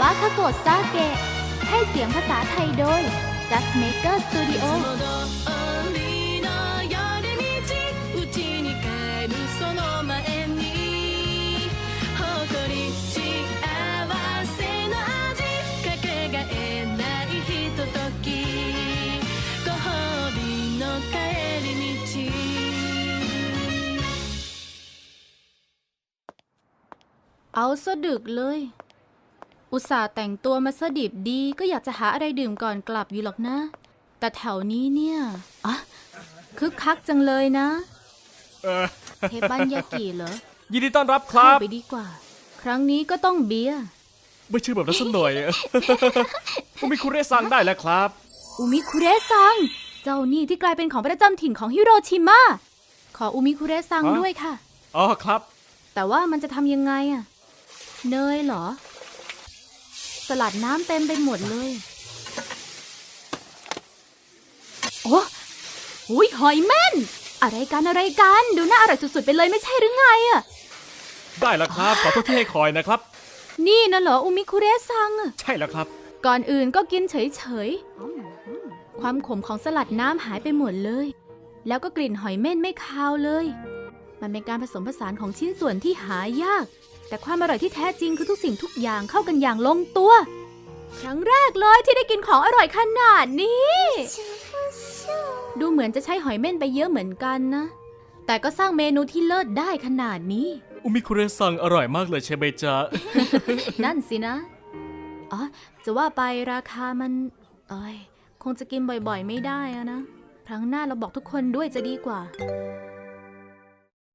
วาคาโกะซาเกะ ให้เสียงภาษาไทยโดย Just Maker Studio เอาซะดึกเลย อุตส่าห์แต่งตัวมาซะดิบดีก็อยากจะหาอะไรดื่มก่อนกลับอยู่หรอกนะ แต่แถวนี้เนี่ยอะคึกคักจังเลยนะ เออเทปันยากิเหรอยินดีต้อนรับคเข้ารับ ไปดีกว่า ครั้งนี้ก็ต้องเบียร์ไม่ชื่อแบบนั้นสักหน่อย ผมมีคุณเรสั่งได้แล้วครับ อุมิคุเระซัง เจ้านี่ที่กลายเป็นของประจำถิ่นของฮิโรชิมะขออุมิคุเระซังฮะ ด้วยค่ะ อ๋อครับ แต่ว่ามันจะทำยังไงอะเนยเหรอ สลัดน้ำเต็มไปหมดเลย โอ้หุยหอยแม่น อะไรกันอะไรกัน ดูน่าอร่อยสุดๆไปเลยไม่ใช่หรือไงอะได้แล้วครับ ขอโทษที่ให้คอยนะครับ นี่นะเหรออุมิคุเระซังอะใช่แล้วครับ ก่อนอื่นก็กินเฉยๆ ความขมของสลัดน้ำหายไปหมดเลย แล้วก็กลิ่นหอยเม่นไม่คาวเลย มันเป็นการผสมผสานของชิ้นส่วนที่หายาก แต่ความอร่อยที่แท้จริงคือทุกสิ่งทุกอย่างเข้ากันอย่างลงตัว ครั้งแรกเลยที่ได้กินของอร่อยขนาดนี้ ดูเหมือนจะใช้หอยเม่นไปเยอะเหมือนกันนะ แต่ก็สร้างเมนูที่เลิศได้ขนาดนี้ อุมิคุเรสั่งอร่อยมากเลยใช่ไหมจ๊ะ นั่นสินะ อ๋อ จะว่าไปราคามันเอ้ยคงจะกินบ่อยๆ ไม่ได้อะนะ ครั้งหน้าเราบอกทุกคนด้วยจะดีกว่า